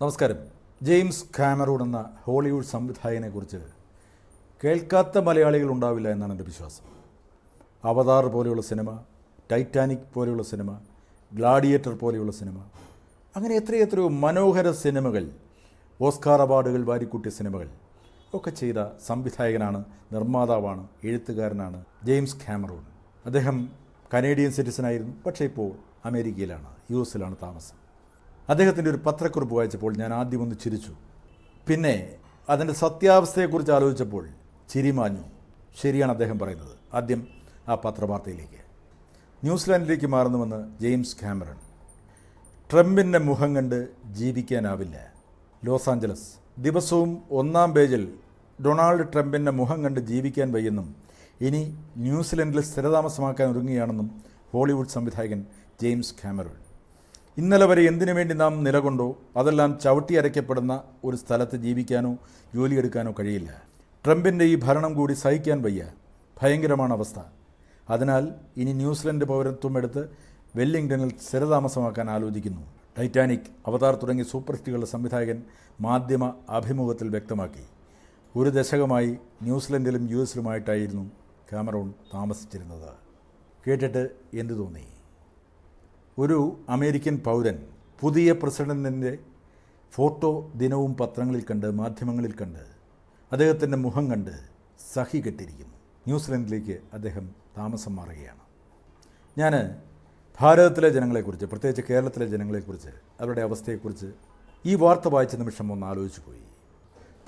നമസ്കാരം. James Cameron എന്ന Hollywood സംവിധായകനെക്കുറിച്ച് കേൾക്കാത്ത മലയാളികൾ ഉണ്ടാവില്ല എന്നാണ് എന്റെ വിശ്വാസം. അവതാർ പോലെയുള്ള സിനിമ ടൈറ്റാനിക് പോലെയുള്ള സിനിമ ഗ്ലാഡിയേറ്റർ പോലെയുള്ള സിനിമ അങ്ങനെ എത്രയെത്രയോ മനോഹര സിനിമകൾ ഓസ്കാർ അവാർഡുകൾ വാരിക്കൂട്ടിയ സിനിമകൾ ഒക്കെ ചെയ്ത സംവിധായകനാണ് നിർമ്മാതാവാണ് എഴുത്തുകാരനാണ് ജെയിംസ് കാമറൂൺ. അദ്ദേഹം കനേഡിയൻ സിറ്റിസൺ ആയിരുന്നു പക്ഷേ ഇപ്പോൾ അമേരിക്കയിലാണ് യു എസിലാണ് താമസം. അദ്ദേഹത്തിന്റെ ഒരു പത്രക്കുറിപ്പ് വായിച്ചപ്പോൾ ഞാൻ ആദ്യം ഒന്ന് ചിരിച്ചു. പിന്നെ അതിന്റെ സത്യാവസ്ഥയെക്കുറിച്ച് ആലോചിച്ചപ്പോൾ ചിരിമാഞ്ഞു. ശരിയാണ് അദ്ദേഹം പറയുന്നത്. ആദ്യം ആ പത്രവാർത്തയിലേക്ക്. ന്യൂസിലാൻഡിലേക്ക് മാറുന്നുവെന്ന് ജെയിംസ് കാമറൺ. ട്രംപിന്റെ മുഖം കണ്ട് ജീവിക്കാനാവില്ല. ലോസ് ആഞ്ചലസ് ദിവസവും ഒന്നാം പേജിൽ ഡൊണാൾഡ് ട്രംപിന്റെ മുഖം കണ്ട് ജീവിക്കാൻ വയ്യെന്നും ഇനി ന്യൂസിലൻഡിൽ സ്ഥിരതാമസമാക്കാൻ ഒരുങ്ങുകയാണെന്നും ഹോളിവുഡ് സംവിധായകൻ ജെയിംസ് കാമറൺ. ഇന്നലെ വരെ എന്തിനു വേണ്ടി നാം നിലകൊണ്ടോ അതെല്ലാം ചവിട്ടി അരയ്ക്കപ്പെടുന്ന ഒരു സ്ഥലത്ത് ജീവിക്കാനോ ജോലിയെടുക്കാനോ കഴിയില്ല. ട്രംപിന്റെ ഈ ഭരണം കൂടി സഹിക്കാൻ വയ്യ. ഭയങ്കരമാണ് അവസ്ഥ. അതിനാൽ ഇനി ന്യൂസിലൻഡ് പൗരത്വം എടുത്ത് വെല്ലിംഗ്ടണിൽ സ്ഥിരതാമസമാക്കാൻ ആലോചിക്കുന്നു. ടൈറ്റാനിക് അവതാർ തുടങ്ങിയ സൂപ്പർ ഹിറ്റുകളുടെ സംവിധായകൻ മാധ്യമ അഭിമുഖത്തിൽ വ്യക്തമാക്കി. ഒരു ദശകമായി ന്യൂസിലൻഡിലും യു എസിലുമായിട്ടായിരുന്നു കാമറൂൺ താമസിച്ചിരുന്നത്. കേട്ടിട്ട് എന്തു തോന്നി? ഒരു അമേരിക്കൻ പൗരൻ പുതിയ പ്രസിഡന്റിന്റെ ഫോട്ടോ ദിനവും പത്രങ്ങളിൽ കണ്ട് മാധ്യമങ്ങളിൽ കണ്ട് അദ്ദേഹത്തിന്റെ മുഖം കണ്ട് സഹി കെട്ടിരിക്കുന്നു ന്യൂസിലൻഡിലേക്ക് അദ്ദേഹം താമസം മാറുകയാണ്. ഞാൻ ഭാരതത്തിലെ ജനങ്ങളെക്കുറിച്ച് പ്രത്യേകിച്ച് കേരളത്തിലെ ജനങ്ങളെക്കുറിച്ച് അവരുടെ അവസ്ഥയെക്കുറിച്ച് ഈ വാർത്ത വായിച്ച നിമിഷം ഒന്ന് ആലോചിച്ചു പോയി.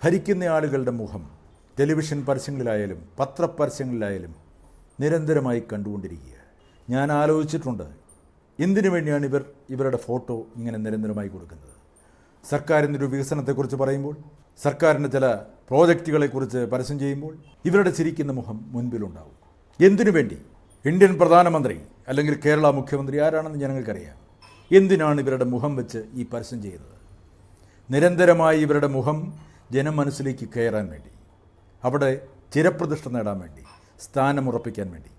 ഭരിക്കുന്ന ആളുകളുടെ മുഖം ടെലിവിഷൻ പരസ്യങ്ങളിലായാലും പത്രപരസ്യങ്ങളിലായാലും നിരന്തരമായി കണ്ടുകൊണ്ടിരിക്കുക ഞാൻ ആലോചിച്ചിട്ടുണ്ട് എന്തിനു വേണ്ടിയാണ് ഇവർ ഇവരുടെ ഫോട്ടോ ഇങ്ങനെ നിരന്തരമായി കൊടുക്കുന്നത്? സർക്കാരിന്റെ ഒരു വികസനത്തെക്കുറിച്ച് പറയുമ്പോൾ സർക്കാരിന്റെ ചില പ്രോജക്റ്റുകളെക്കുറിച്ച് പരസ്യം ചെയ്യുമ്പോൾ ഇവരുടെ ചിരിക്കുന്ന മുഖം മുൻപിലുണ്ടാവും. എന്തിനു വേണ്ടി? ഇന്ത്യൻ പ്രധാനമന്ത്രി അല്ലെങ്കിൽ കേരള മുഖ്യമന്ത്രി ആരാണെന്ന് ജനങ്ങൾക്കറിയാം. എന്തിനാണ് ഇവരുടെ മുഖം വെച്ച് ഈ പരസ്യം ചെയ്യുന്നത്? നിരന്തരമായി ഇവരുടെ മുഖം ജനമനസ്സിലേക്ക് കയറാൻ വേണ്ടി അവിടെ ചിരപ്രതിഷ്ഠ നേടാൻ വേണ്ടി സ്ഥാനമുറപ്പിക്കാൻ വേണ്ടി.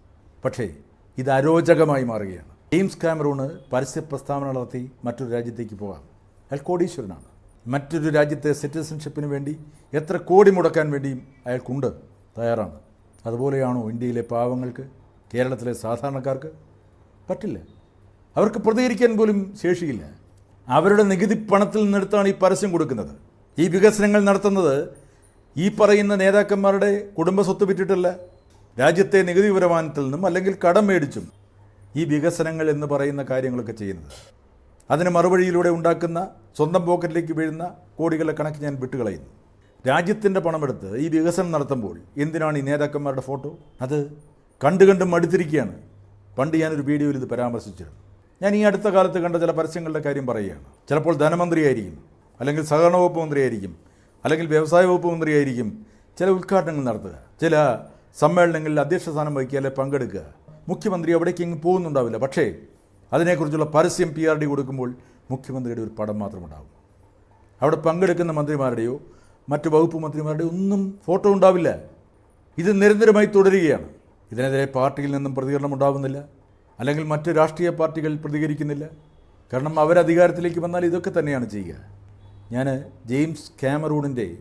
പക്ഷേ ഇത് അരോചകമായി മാറുകയാണ്. ജെയിംസ് കാമറൂണ് പരസ്യ പ്രസ്താവന നടത്തി മറ്റൊരു രാജ്യത്തേക്ക് പോകാം. അയാൾ കോടീശ്വരനാണ്. മറ്റൊരു രാജ്യത്തെ സിറ്റിസൺഷിപ്പിന് വേണ്ടി എത്ര കോടി മുടക്കാൻ വേണ്ടിയും അയാൾക്കുണ്ട് തയ്യാറാണ്. അതുപോലെയാണോ ഇന്ത്യയിലെ പാവങ്ങൾക്ക് കേരളത്തിലെ സാധാരണക്കാർക്ക്? പറ്റില്ല. അവർക്ക് പ്രതികരിക്കാൻ പോലും ശേഷിയില്ല. അവരുടെ നികുതി പണത്തിൽ നിന്നെടുത്താണ് ഈ പരസ്യം കൊടുക്കുന്നത്. ഈ വികസനങ്ങൾ നടത്തുന്നത് ഈ പറയുന്ന നേതാക്കന്മാരുടെ കുടുംബ സ്വത്ത് വിറ്റിട്ടല്ല. രാജ്യത്തെ നികുതി വരുമാനത്തിൽ നിന്നും അല്ലെങ്കിൽ കടം മേടിച്ചും ഈ വികസനങ്ങൾ എന്ന് പറയുന്ന കാര്യങ്ങളൊക്കെ ചെയ്യുന്നത്. അതിന് മറുപടിയിലൂടെ ഉണ്ടാക്കുന്ന സ്വന്തം പോക്കറ്റിലേക്ക് വീഴുന്ന കോടികളുടെ കണക്ക് ഞാൻ വിട്ടുകളയുന്നു. രാജ്യത്തിന്റെ പണമെടുത്ത് ഈ വികസനം നടത്തുമ്പോൾ എന്തിനാണ് ഈ നേതാക്കന്മാരുടെ ഫോട്ടോ? അത് കണ്ടു കണ്ട് മടുത്തിരിക്കുകയാണ്. പണ്ട് ഞാനൊരു വീഡിയോയിൽ ഇത് പരാമർശിച്ചിരുന്നു. ഞാൻ ഈ അടുത്ത കാലത്ത് കണ്ട ചില പരസ്യങ്ങളുടെ കാര്യം പറയുകയാണ്. ചിലപ്പോൾ ധനമന്ത്രിയായിരിക്കും അല്ലെങ്കിൽ സഹകരണ വകുപ്പ് മന്ത്രിയായിരിക്കും അല്ലെങ്കിൽ വ്യവസായ വകുപ്പ് മന്ത്രിയായിരിക്കും ചില ഉദ്ഘാടനങ്ങൾ നടത്തുക ചില സമ്മേളനങ്ങളിൽ അധ്യക്ഷ സ്ഥാനം വഹിക്കുക അല്ലെങ്കിൽ പങ്കെടുക്കുക. മുഖ്യമന്ത്രി അവിടേക്ക് ഇങ്ങ് പോകുന്നുണ്ടാവില്ല. പക്ഷേ അതിനെക്കുറിച്ചുള്ള പരസ്യം പി ആർ ഡി കൊടുക്കുമ്പോൾ മുഖ്യമന്ത്രിയുടെ ഒരു പടം മാത്രമുണ്ടാകും അവിടെ പങ്കെടുക്കുന്ന മന്ത്രിമാരുടെയോ മറ്റ് വകുപ്പ് മന്ത്രിമാരുടെയോ ഒന്നും ഫോട്ടോ ഉണ്ടാവില്ല. ഇത് നിരന്തരമായി തുടരുകയാണ്. ഇതിനെതിരെ പാർട്ടിയിൽ നിന്നും പ്രതികരണം ഉണ്ടാകുന്നില്ല അല്ലെങ്കിൽ മറ്റ് രാഷ്ട്രീയ പാർട്ടികൾ പ്രതികരിക്കുന്നില്ല. കാരണം അവരധികാരത്തിലേക്ക് വന്നാൽ ഇതൊക്കെ തന്നെയാണ് ചെയ്യുക. ഞാൻ ജെയിംസ് ക്യാമറൂണിന്റെ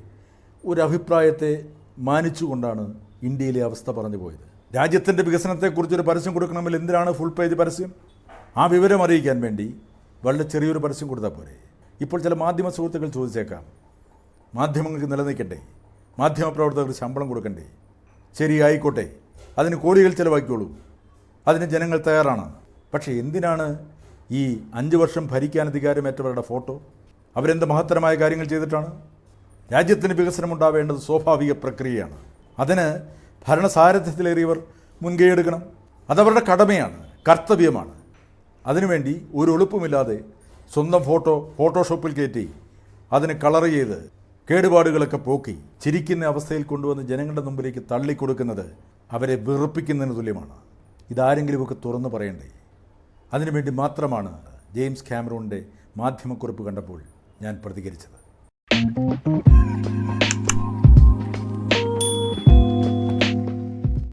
ഒരു അഭിപ്രായത്തെ മാനിച്ചുകൊണ്ടാണ് ഇന്ത്യയിലെ അവസ്ഥ പറഞ്ഞു പോയത്. രാജ്യത്തിന്റെ വികസനത്തെക്കുറിച്ചൊരു പരസ്യം കൊടുക്കണമെങ്കിൽ എന്തിനാണ് ഫുൾ പേജ് പരസ്യം? ആ വിവരം അറിയിക്കാൻ വേണ്ടി വളരെ ചെറിയൊരു പരസ്യം കൊടുത്താൽ പോരെ. ഇപ്പോൾ ചില മാധ്യമ സുഹൃത്തുക്കൾ ചോദിച്ചേക്കാം. മാധ്യമങ്ങൾക്ക് നിലനിൽക്കട്ടെ. മാധ്യമപ്രവർത്തകർക്ക് ശമ്പളം കൊടുക്കണ്ടേ? ശരി ആയിക്കോട്ടെ അതിന് കോടികൾ ചിലവാക്കിക്കോളൂ. അതിന് ജനങ്ങൾ തയ്യാറാണ്. പക്ഷേ എന്തിനാണ് ഈ അഞ്ച് വർഷം ഭരിക്കാൻ അധികാരമേറ്റവരുടെ ഫോട്ടോ? അവരെന്ത് മഹത്തരമായ കാര്യങ്ങൾ ചെയ്തിട്ടാണ്? രാജ്യത്തിന് വികസനം ഉണ്ടാവേണ്ടത് സ്വാഭാവിക പ്രക്രിയയാണ്. അതിന് ഭരണസാരഥ്യത്തിലേറിയവർ മുൻകൈയെടുക്കണം. അതവരുടെ കടമയാണ് കർത്തവ്യമാണ്. അതിനുവേണ്ടി ഒരു എളുപ്പമില്ലാതെ സ്വന്തം ഫോട്ടോ ഫോട്ടോഷോപ്പിൽ കയറ്റി അതിന് കളർ ചെയ്ത് കേടുപാടുകളൊക്കെ പോക്കി ചിരിക്കുന്ന അവസ്ഥയിൽ കൊണ്ടുവന്ന് ജനങ്ങളുടെ മുമ്പിലേക്ക് തള്ളിക്കൊടുക്കുന്നത് അവരെ വെറുപ്പിക്കുന്നതിന് തുല്യമാണ്. ഇതാരെങ്കിലുമൊക്കെ തുറന്നു പറയണ്ടേ? അതിനുവേണ്ടി മാത്രമാണ് ജെയിംസ് ക്യാമറോണിന്റെ മാധ്യമക്കുറിപ്പ് കണ്ടപ്പോൾ ഞാൻ പ്രതികരിച്ചത്.